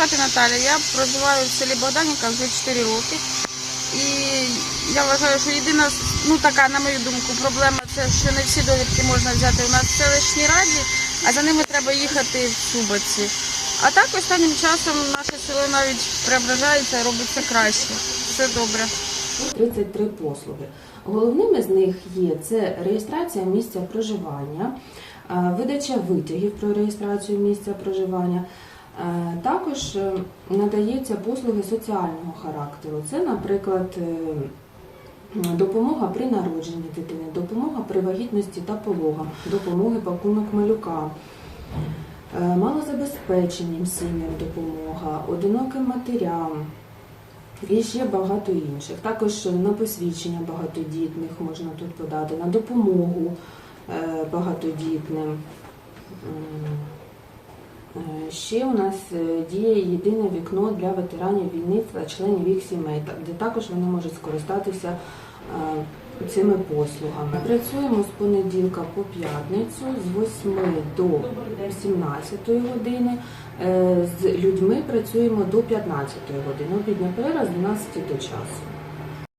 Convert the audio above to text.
звати Наталя. Я проживаю в селі Богданівка вже 4 роки. І я вважаю, що єдина, ну така, на мою думку, проблема це, що не всі довідки можна взяти у нас в селищній раді, а за ними треба їхати в Субоці. А так останнім часом наше село навіть преображається робиться краще. Все добре. 33 послуги. Головними з них є це реєстрація місця проживання, видача витягів про реєстрацію місця проживання. Е, Також е, надаються послуги соціального характеру. Це, наприклад, е, допомога при народженні дитини, допомога при вагітності та пологам, допомоги пакунок малюка. Малозабезпеченим сім'ям допомога, одиноким матерям, і ще багато інших. Також на посвідчення багатодітних можна тут подати, на допомогу багатодітним. Е, Ще у нас е, діє єдине вікно для ветеранів війни та членів їх сімей, де також вони можуть скористатися е, цими послугами. Працюємо з понеділка по п'ятницю з 8 до 17 години. З людьми працюємо до 15 години. Обідня перерва з 12 до часу.